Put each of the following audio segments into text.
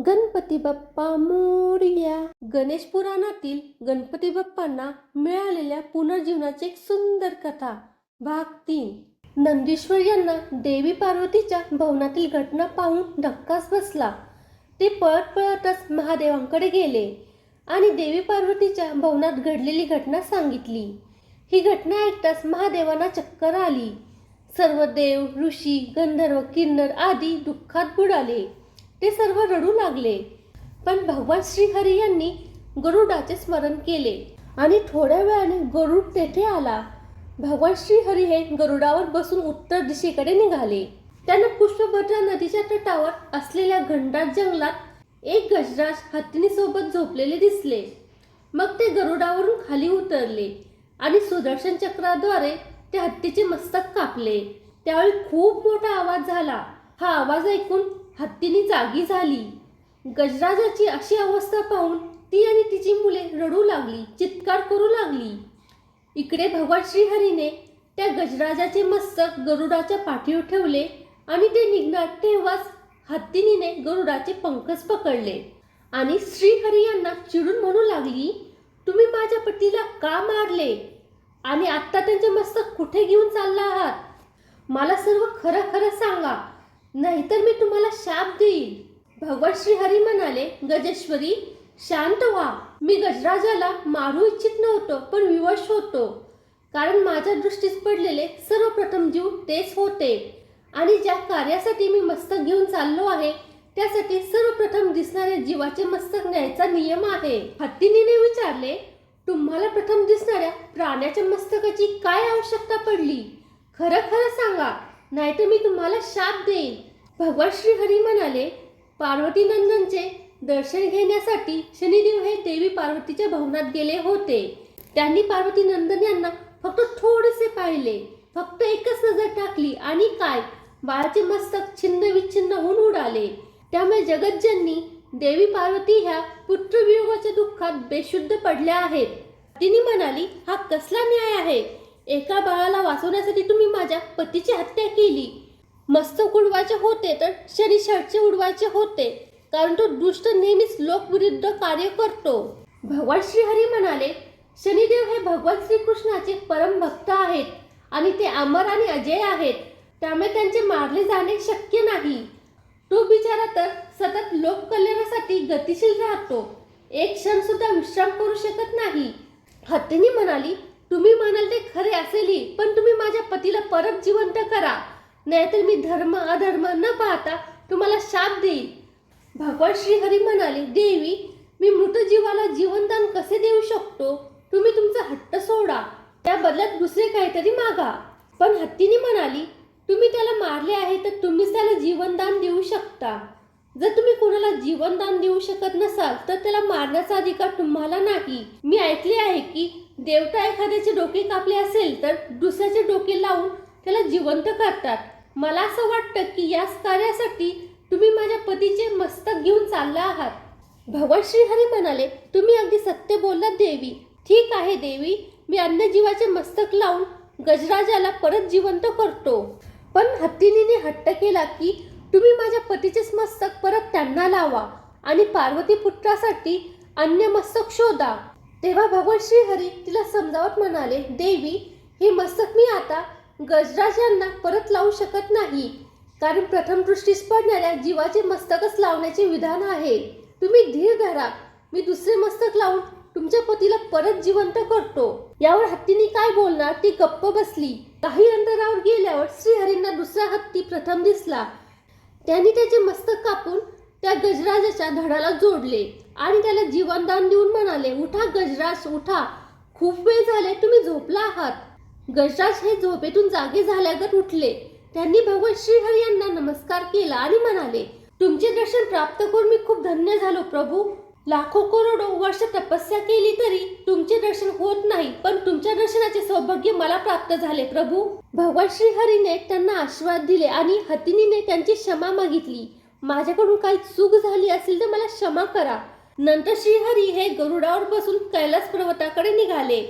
गणपती बाप्पा मोरया. गणेश पुराणातील गणपती बाप्पांना मिळालेल्या पुनर्जीवनाची एक सुंदर कथा. भाग तीन. नंदीश्वर यांना देवी पार्वतीच्या भवनातील घटना पाहून धक्काच बसला. ते पळत पळतच महादेवांकडे गेले आणि देवी पार्वतीच्या भवनात घडलेली घटना सांगितली. ही घटना ऐकताच महादेवांना चक्कर आली. सर्व देव ऋषी गंधर्व किन्नर आदी दुःखात बुडाले. ते सर्व रडू लागले. पण भगवान श्रीहरी यांनी गरुडाचे स्मरण केले आणि थोड्या वेळाने गरुड तेथे आला. भगवान श्रीहरी हे गरुडावर बसून उत्तर दिशेकडे निघाले. त्यांना पुष्पभद्रा नदीच्या तटावर असलेल्या घनदाट जंगलात एक गजराज हत्तीनी सोबत झोपलेले दिसले. मग ते गरुडावरून खाली उतरले आणि सुदर्शन चक्राद्वारे त्या हत्तीचे मस्तक कापले. त्यावेळी खूप मोठा आवाज झाला. हा आवाज ऐकून हत्तीनी जागी झाली. गजराजाची अशी अवस्था पाहून ती आणि तिची मुले रडू लागली चित्कार करू लागली. इकडे भगवान श्रीहरीने त्या गजराजाचे मस्तक गरुडाच्या पाठीवर ठेवले आणि ते निघणार तेव्हाच हत्तीनीने गरुडाचे पंखच पकडले. आणि श्रीहरी यांना चिडून म्हणू लागली तुम्ही माझ्या पतीला का मारले? आणि आत्ता त्यांचे मस्तक कुठे घेऊन चालला आहात? मला सर्व खरं खरं सांगा. नाहीतर मी तुम्हाला शाप देईल. भगवान श्रीहरी म्हणाले गजेश्वरी शांत व्हा. मी गजराजाला मारू इच्छित नव्हतो पण विवश होतो. कारण माझ्या दृष्टीस पडलेले सर्वप्रथम जीव तेच होते. आणि ज्या कार्यासाठी मी मस्तक घेऊन चाललो आहे त्यासाठी सर्वप्रथम दिसणाऱ्या जीवाचे मस्तक न्यायचा नियम आहे. हत्तीने विचारले तुम्हाला प्रथम दिसणाऱ्या प्राण्याच्या मस्तकाची काय आवश्यकता पडली? खरं खरं सांगा. नाहीतर मी तुम्हाला शाप देईन. भगवान श्रीहरी म्हणाले पार्वती नंदनचे दर्शन घेण्यासाठी शनिदेव हे देवी पार्वतीच्या भवनात गेले होते. त्यांनी पार्वती नंदन यांना फक्त थोडेसे पाहिले. फक्त एकच नजर टाकली आणि काय? बाळाचे मस्तक छिन्न विच्छिन्न होऊन उडाले. त्यामुळे जगज्जननी देवी पार्वती ह्या पुत्रवियोगाच्या दुःखात बेशुद्ध पडल्या आहेत. तिने म्हणाली हा कसला न्याय आहे? एका बाळाला वाचवण्यासाठी तुम्ही माझ्या पतीची हत्या केली. मस्तक उडवायचे होते तर शनी शर्टचे उडवायचे होते कारण तो दुष्ट नेहमीच लोकविरुद्ध कार्य करतो. भगवान श्रीहरी म्हणाले शनिदेव हे भगवान श्रीकृष्णाचे परम भक्त आहेत आणि ते अमर आणि अजय आहेत. त्यामुळे त्यांचे मारले जाणे शक्य नाही. तो बिचारा तर सतत लोककल्याणासाठी गतिशील राहतो. एक क्षण सुद्धा विश्राम करू शकत नाही. हत्तीनी म्हणाली तुम्ही म्हणाल ते खरे असेलही पण तुम्ही माझ्या पतीला परत जिवंत करा. नाहीतर मी धर्म अधर्म न पाहता तुम्हाला शाप देईल भगवान श्रीहरी म्हणाले देवी मी मृत जीवाला जीवनदान कसे देऊ शकतो? तुम्ही तुमचा हट्ट सोडा. त्या बदल्यात दुसरे काहीतरी मागा. पण हत्तीने म्हणाली तुम्ही त्याला मारले आहे तर तुम्हीच त्याला जीवनदान देऊ शकता. जर तुम्ही कोणाला जीवनदान देऊ शकत नसाल तर त्याला मारण्याचा अधिकार तुम्हाला नाही. मी ऐकले आहे की देवता एखाद्याचे डोके कापले असेल तर दुसऱ्याचे डोके लावून त्याला जिवंत करतात. मला असं वाटतं की याच कार्यासाठी तुम्ही माझ्या पतीचे मस्तक घेऊन चालला आहात. भगवान श्रीहरी म्हणाले तुम्ही अगदी सत्य बोललात देवी. ठीक आहे देवी. मी अन्य जीवाचे मस्तक लावून गजराजाला परत जिवंत करतो. पण हत्तीनीने हट्ट केला की तुम्ही माझ्या पतीचेच मस्तक परत त्यांना लावा आणि पार्वती पुत्रासाठी अन्य मस्तक शोधा. तेव्हा भगवान श्रीहरी तिला समजावत म्हणाले देवी हे मस्तक मी आता गजराज यांना परत लावू शकत नाही. कारण प्रथम दृष्टीस पडणाऱ्या जीवाचे मस्तकच लावण्याचे विधान आहे. तुम्ही धीर धरा. मी दुसरे मस्तक लावून तुमच्या पतीला परत जिवंत करतो. यावर हत्तीने काय बोलणार ती गप्प बसली. काही अंतरावर गेल्यावर श्रीहरींना दुसरा हत्ती प्रथम दिसला. त्यांनी त्याचे मस्तक कापून त्या गजराजाच्या धडाला जोडले. आणि त्याला जीवनदान देऊन म्हणाले उठा गजराज उठा. खूप वेळ झाले तुम्ही झोपला आहात. गजराज हे झोपेतून जागे झाल्यागत उठले. त्यांनी भगवान श्रीहरी यांना नमस्कार केला आणि म्हणाले तुमचे दर्शन प्राप्त करून मी खूप धन्य झालो प्रभू. लाखो करोडो वर्ष तपस्या केली तरी तुमचे दर्शन होत नाही पण तुमच्या दर्शनाचे सौभाग्य मला प्राप्त झाले प्रभू. भगवान श्रीहरीने त्यांना आशीर्वाद दिले आणि हतिनीने त्यांची क्षमा मागितली. माझ्याकडून काही चूक झाली असेल तर मला क्षमा करा. नंतर श्रीहरी हे गरुडावर बसून कैलास पर्वताकडे निघाले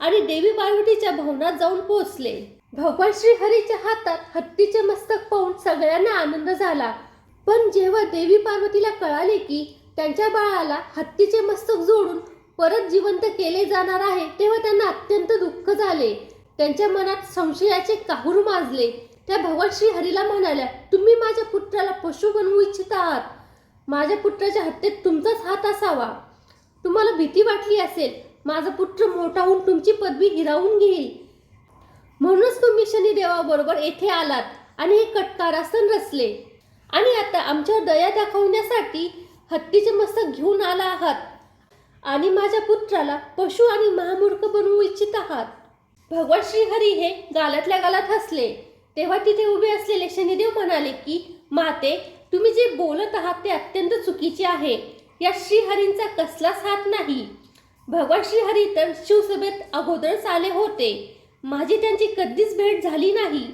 आणि देवी पार्वतीच्या भवनात जाऊन पोहोचले. भगवान श्रीहरीच्या हातात हत्तीचे मस्तक पाहून सगळ्यांना आनंद झाला. पण जेव्हा देवी पार्वतीला कळाले की त्यांच्या बाळाला हत्तीचे मस्तक जोडून परत जिवंत केले जाणार आहे तेव्हा त्यांना अत्यंत दुःख झाले. त्यांच्या मनात संशयाचे काहूर माजले. त्या भगवान श्री हरीला म्हणाल्या तुम्ही माझ्या पुत्राला पशु बनवू इच्छित आहात. माझ्या पुत्राच्या हत्येत तुमचाच हात असावा. तुम्हाला भीती वाटली असेल माझा पुत्र मोठा होऊन तुमची पदवी हिरावून घेईल. म्हणूनच तुम्ही शनिदेवाबरोबर येथे आलात आणि हे कटकारासन रचले. आणि आता आमच्यावर दया दाखवण्यासाठी हत्तीचे मस्तक घेऊन आला आहात. आणि माझ्या पुत्राला पशु आणि महामूर्ख बनवू इच्छित आहात. भगवान श्रीहरी हे गालातल्या गालात हसले. तेव्हा तिथे उभे असलेले शनिदेव म्हणाले की माते तुम्ही जे बोलत आहात ते अत्यंत चुकीचे आहे. या श्रीहरींचा कसलाच हात नाही. भगवान श्रीहरी तर शिवसभेत अगोदरच आले होते. माझी त्यांची कधीच भेट झाली नाही.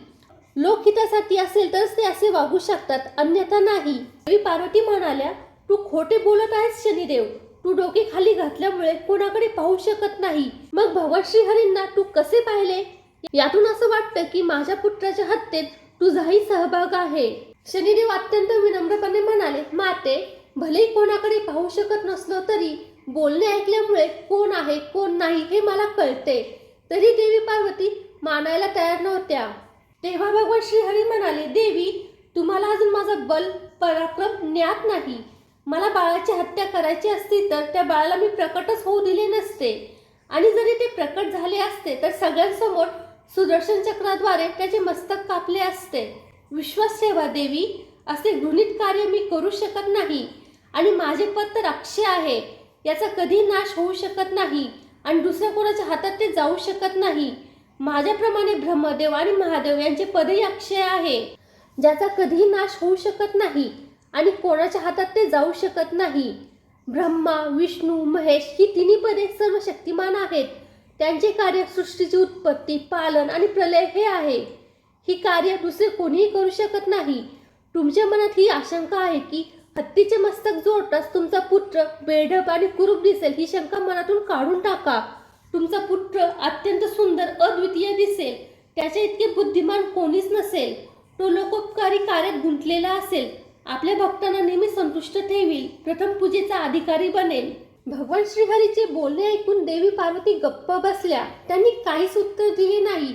लोकहितासाठी असेल तरच ते असे वागू शकतात अन्यथा नाही. देवी पार्वती म्हणाल्या तू खोटे बोलत आहेस शनिदेव. तू डोके खाली घातल्यामुळे कोणाकडे पाहू शकत नाही. मग भगवान श्रीहरींना तू कसे पाहिले? यातून असं वाटतं की माझ्या पुत्राच्या हत्येत तुझाही सहभाग आहे. शनिदेव अत्यंत विनम्रपणे म्हणाले माते भलेही कोणाकडे पाहू शकत नसलो तरी बोलणे ऐकल्यामुळे कोण आहे कोण नाही हे मला कळते. तरी देवी पार्वती मानायला तयार नव्हत्या. तेव्हा भगवान श्रीहरी म्हणाले देवी तुम्हाला अजून माझा बल पराक्रम ज्ञात नाही. मला बाळाची हत्या करायची असती तर त्या बाळाला मी प्रकटच होऊ दिले नसते. आणि जरी ते प्रकट झाले असते तर सगळ्यांसमोर सुदर्शन चक्राद्वारे त्याचे मस्तक कापले असते. विश्वास ठेवा देवी. असे घृणित कार्य मी करू शकत नाही. आणि माझे पद तर अक्षय आहे. याचा कधी नाश होऊ शकत नाही आणि दुसऱ्या कोणाच्या हातात ते जाऊ शकत नाही. माझ्याप्रमाणे ब्रह्मदेव आणि महादेव यांचे पदही अक्षय आहे. ज्याचा कधीही नाश होऊ शकत नाही आणि कोणाच्या हातात ते जाऊ शकत नाही. ब्रह्मा विष्णू महेश ही तिन्ही पदे सर्व शक्तिमान आहेत. त्यांचे कार्य सृष्टीची उत्पत्ती पालन आणि प्रलय हे आहे. ही कार्य दुसरे कोणीही करू शकत नाही. तुमच्या मनात ही आशंका आहे की हत्तीचे मस्तक जोडताच तुमचा पुत्र बेढप आणि कुरूप दिसेल ही शंका मनातून काढून टाका. तुमचा पुत्र अत्यंत सुंदर अद्वितीय दिसेल. त्याच्या इतके बुद्धिमान कोणीच नसेल. तो लोकोपकारी कार्यात गुंतलेला असेल. आपल्या भक्तांना नेहमी संतुष्ट ठेवील. प्रथम पूजेचा अधिकारी बनेल. भगवान श्रीहरीचे बोलणे ऐकून देवी पार्वती गप्प बसल्या. त्यांनी काहीच उत्तर दिले नाही.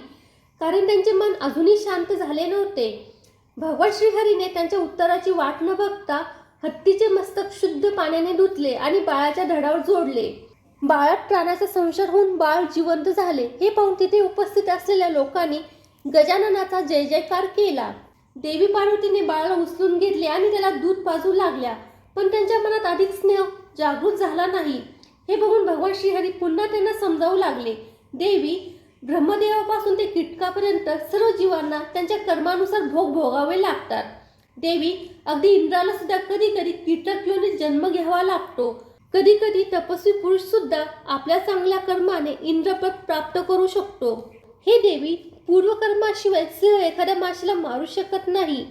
कारण त्यांचे मन अजूनही शांत झाले नव्हते. भगवान श्रीहरीने त्यांच्या उत्तराची वाट न बघता हत्तीचे मस्तक शुद्ध पाण्याने धुतले आणि बाळाच्या धडावर जोडले. बाळात प्राण्याचा संशय होऊन बाळ जिवंत झाले. हे पाहून तिथे उपस्थित असलेल्या लोकांनी गजाननाचा जय जयकार केला. देवी पार्वतीने बाळाला उचलून घेतले आणि त्याला दूध पाजू लागल्या. पण त्यांच्या मनात अधिक स्नेह जागृत झाला नाही. हे बघून भगवान श्रीहरी पुन्हा त्यांना समजावू लागले. देवी ब्रह्मदेवापासून ते कीटकापर्यंत सर्व जीवांना त्यांच्या कर्मानुसार भोग भोगावे लागतात. देवी अगदी इंद्राला सुद्धा कधी कधी कीटक योनीत जन्म घ्यावा लागतो. कधी कधी तपस्वी पुरुष सुद्धा आपल्या चांगल्या कर्माने इंद्रपद प्राप्त करू शकतो. हे देवी पूर्वकर्माशिवाय सिंह एखाद्या माशीला मारू शकत नाही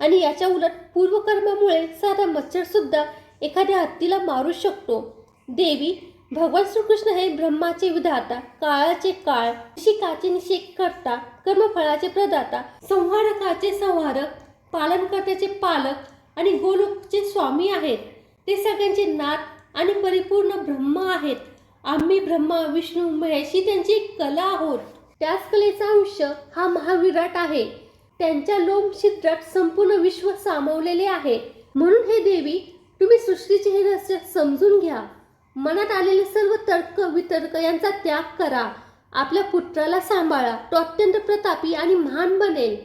आणि याच्या उलट पूर्वकर्मामुळे साधा मच्छर सुद्धा एखाद्या हत्तीला मारू शकतो. देवी भगवान श्रीकृष्ण हे ब्रह्माचे विधाता काळाचे काळ निशिकाचे निषेक करता कर्मफळाचे प्रदाता संहारकाचे संहारक पालनकर्त्याचे पालक आणि गोलोकचे स्वामी आहेत. ते सगळ्यांचे नाथ आणि परिपूर्ण ब्रह्म आहेत. आम्ही ब्रह्मा विष्णू महेश ही त्यांची कला आहोत. त्याच कलेचा अंश हा महाविराट आहे. त्यांच्या लोम छिद्रात संपूर्ण विश्व सामावलेले आहे. म्हणून हे देवी तुम्ही सृष्टीचे हे रहस्य समजून घ्या. मनात आलेले सर्व तर्क वितर्क यांचा त्याग करा. आपल्या पुत्राला सांभाळा. तो अत्यंत प्रतापी आणि महान बनेल.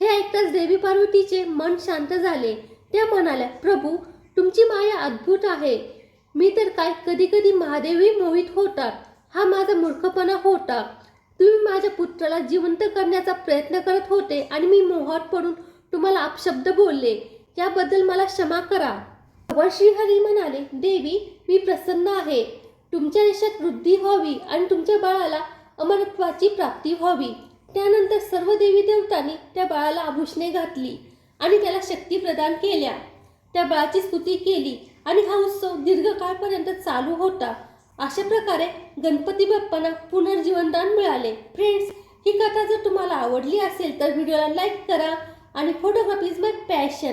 हे ऐकताच देवी पार्वतीचे मन शांत झाले. त्या म्हणाल्या प्रभू तुमची माया अद्भुत आहे. मी तर काय कधी कधी महादेवी मोहित होतात हा माझा मूर्खपणा होता. तुम्ही माझ्या पुत्राला जिवंत करण्याचा प्रयत्न करत होते आणि मी मोहात पडून तुम्हाला अपशब्द बोलले. याबद्दल मला क्षमा करा. भगवान श्रीहरी म्हणाले देवी मी प्रसन्न आहे. तुमच्या देशात वृद्धी व्हावी आणि तुमच्या बाळाला अमरत्वाची प्राप्ती व्हावी. त्यानंतर सर्व देवी देवतांनी त्या बाळाला आभूषणे घातली आणि त्याला शक्ती प्रदान केल्या. त्या बाळाची स्तुती केली आणि हा उत्सव दीर्घकाळपर्यंत चालू होता. अशा प्रकारे गणपती बाप्पांना पुनर्जीवनदान मिळाले. फ्रेंड्स ही कथा जर तुम्हाला आवडली असेल तर व्हिडिओला लाईक करा आणि फोटोग्राफी इज माय पॅशन